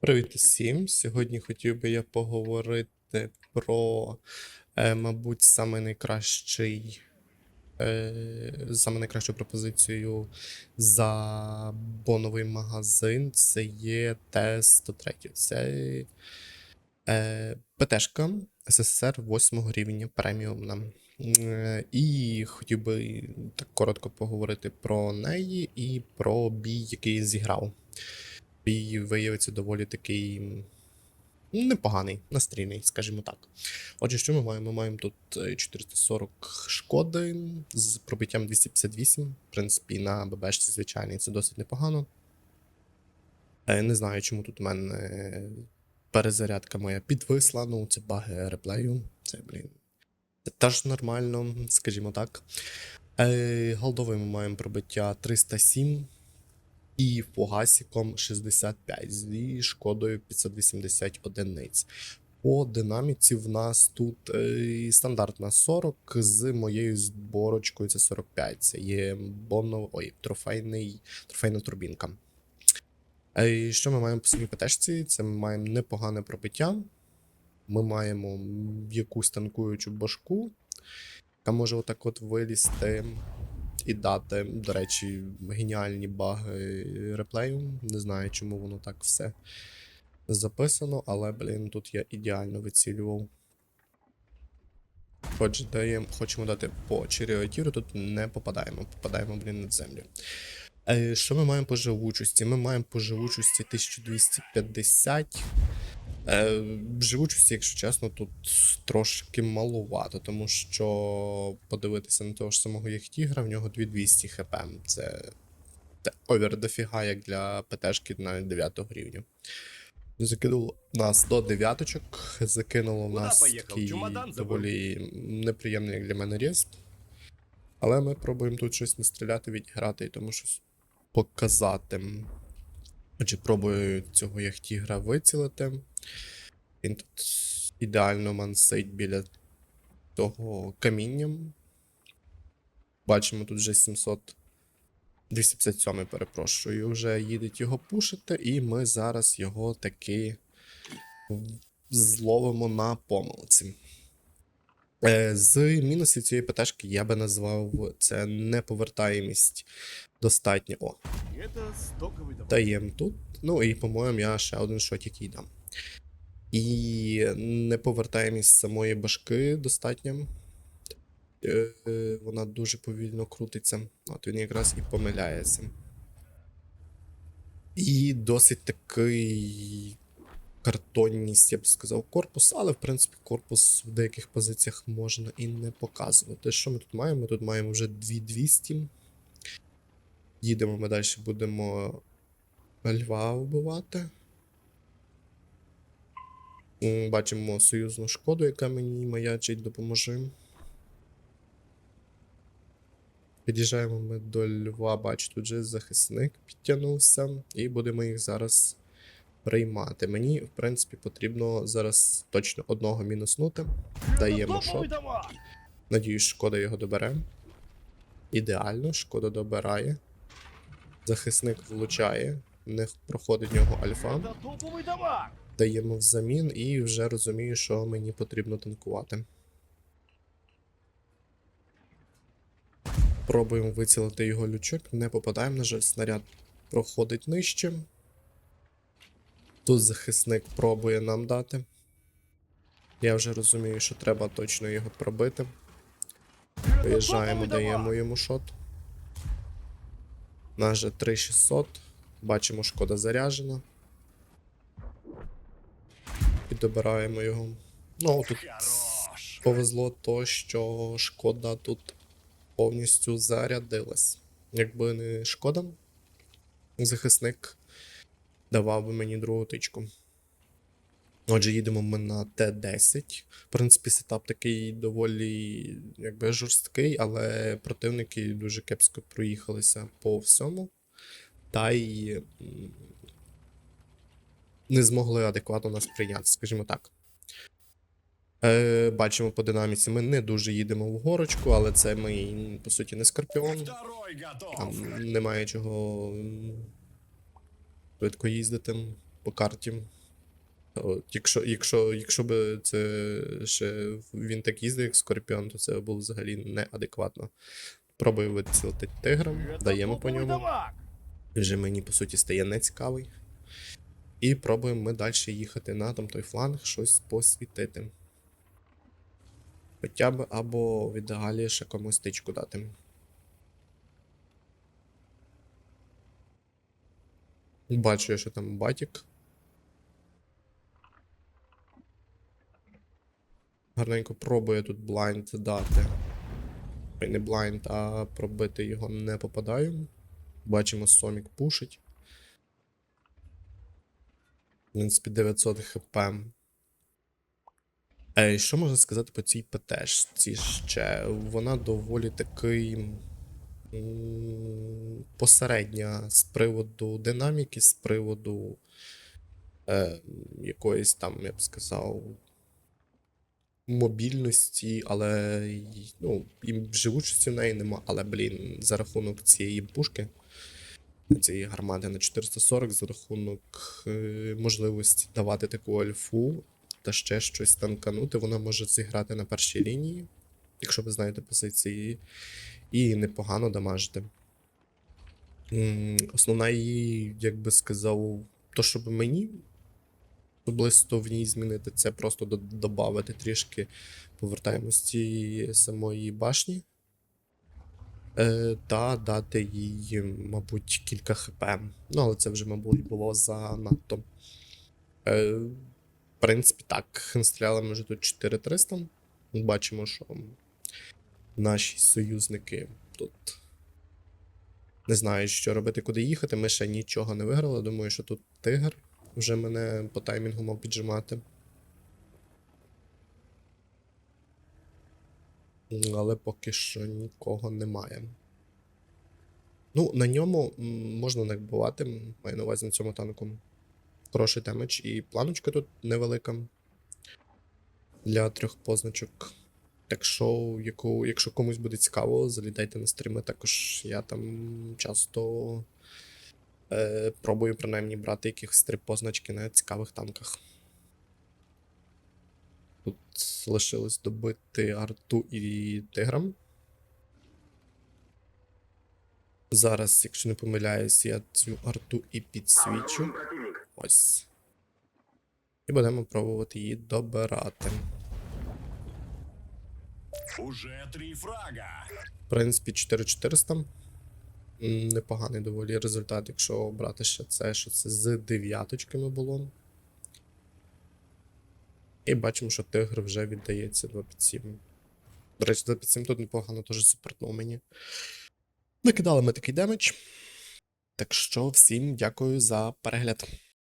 Привіт усім! Сьогодні хотів би я поговорити про, е, мабуть, саме найкращий, е, саме найкращу пропозицію за боновий магазин. Це є Т-103. Це е, ПТшка СССР 8 рівня преміумна. І хотів би так коротко поговорити про неї і про бій, який зіграв. Бій виявиться доволі такий непоганий, настрійний, скажімо так. Отже, що ми маємо? Ми маємо тут е, 440 шкоди з пробиттям 258. В принципі, на ББшці звичайний це досить непогано. Е, Не знаю, чому тут у мене е, перезарядка моя підвисла. Ну, це баги реплею. Це, блін. Це теж нормально, скажімо так. Е, Голдовий ми маємо пробиття 307 і фугасіком 65 зі шкодою 580 одиниць. По динаміці в нас тут е, стандартна 40 з моєю зборочкою це 45. Це є бонов... Ой, трофейний, трофейна турбінка. Е, що ми маємо по самій ПТшці? Це ми маємо непогане пробиття. Ми маємо якусь танкуючу башку, яка може отак от вилізти і дати, до речі, геніальні баги реплею. Не знаю, чому воно так все записано, але, блін, тут я ідеально вицілював. Хоч даємо, хочемо дати по черіотіру, тут не попадаємо. Попадаємо, блін, на землю. Е, що ми маємо по живучості? Ми маємо по живучості 1250. Е, живучості, якщо чесно, тут трошки малувато, тому що подивитися на того ж самого Яхтігра, в нього 2200 хп. Це, це овер дофіга, як для ПТшки на 9 рівня. Закинуло нас до дев'яточок, закинуло в Куда нас такий доволі неприємний, як для мене ріст. Але ми пробуємо тут щось настріляти, відіграти і тому щось показати. Отже, пробую цього яхтігра вицілити. Він тут ідеально мансить біля того каміння. Бачимо, тут вже 700. 257, перепрошую, вже їдеть його пушити, і ми зараз його таки зловимо на помилці. Е, З мінусів цієї ПТшки я би назвав це неповертаємість достатньо. О, даємо тут. Ну і, по-моєму, я ще один шотик їй дам. І неповертаємість самої башки достатньо. Е, Вона дуже повільно крутиться. От він якраз і помиляється. І досить такий картонність, я б сказав, корпус, але в принципі корпус в деяких позиціях можна і не показувати. Що ми тут маємо? Ми тут маємо вже 2200. Їдемо ми далі, будемо льва вбивати. Бачимо союзну шкоду, яка мені маячить, допоможе. Під'їжджаємо ми до льва, бачу, тут же захисник підтягнувся, і будемо їх зараз приймати. Мені, в принципі, потрібно зараз точно одного мінуснути. Даємо Топовый Надіюсь, шкода його добере. Ідеально, шкода добирає. Захисник влучає, не проходить в нього альфа. Даємо взамін і вже розумію, що мені потрібно танкувати. Пробуємо вицілити його лючок, не попадаємо, на жаль, снаряд проходить нижче. Тут захисник пробує нам дати. Я вже розумію, що треба точно його пробити. Виїжджаємо, даємо йому шот. Наш же 3600. Бачимо, шкода заряджена. Добираємо його. Ну, тут повезло то, що шкода тут повністю зарядилась. Якби не шкода, захисник давав би мені другу тичку. Отже, їдемо ми на Т-10. В принципі, сетап такий доволі якби жорсткий, але противники дуже кепсько проїхалися по всьому. Та й не змогли адекватно нас прийняти, скажімо так. Е, бачимо по динаміці, ми не дуже їдемо в горочку, але це ми, по суті, не скорпіон. Там немає чого швидко їздити. по карті. От, якщо, якщо, якщо би це ще він так їздив, як Скорпіон, то це було взагалі неадекватно. Пробую вицілити тигром, даємо по ньому. вже мені, по суті, стає нецікавий. І пробуємо ми далі їхати на там той фланг, щось посвітити. Хоча б або в ідеалі ще комусь тичку дати. Бачу що там батік. Гарненько пробує тут блайнд дати. Не блайнд, а пробити його не попадаю. Бачимо, Сомік пушить. В принципі, 900 хп. Е, що можна сказати по цій ПТшці ще? Вона доволі такий. Посередня з приводу динаміки, з приводу е, якоїсь там, я б сказав, мобільності, але ну, і живучості в неї нема. Але, блін, за рахунок цієї пушки, цієї гармати на 440, за рахунок е, можливості давати таку альфу та ще щось танканути, вона може зіграти на першій лінії, якщо ви знаєте позиції, і непогано дамажити. Основна її, як би сказав, то, щоб мені особисто в ній змінити, це просто додати трішки повертаємості самої башні. Е, та дати їй, мабуть, кілька хп. Ну, але це вже, мабуть, було занадто. Е, в принципі, так, стріляли ми вже тут 4300. Бачимо, що наші союзники тут не знають, що робити, куди їхати. Ми ще нічого не виграли. Думаю, що тут тигр вже мене по таймінгу мав піджимати. Але поки що нікого немає. Ну, на ньому можна не вбивати, маю на увазі на цьому танку. Хороший демедж і планочка тут невелика для трьох позначок. Так що, яку, якщо комусь буде цікаво, залітайте на стріми. Також я там часто е, пробую принаймні брати якихось три позначки на цікавих танках. Тут лишилось добити арту і тиграм. Зараз, якщо не помиляюсь, я цю арту і підсвічу. Ось. І будемо пробувати її добирати. Уже три фрага. В принципі, 4400. Непоганий доволі результат, якщо брати ще це, що це з дев'яточками було. І бачимо, що тигр вже віддається 2 під 7. До речі, 2 під 7 тут непогано теж супертнув мені. Накидали ми такий демедж. Так що всім дякую за перегляд.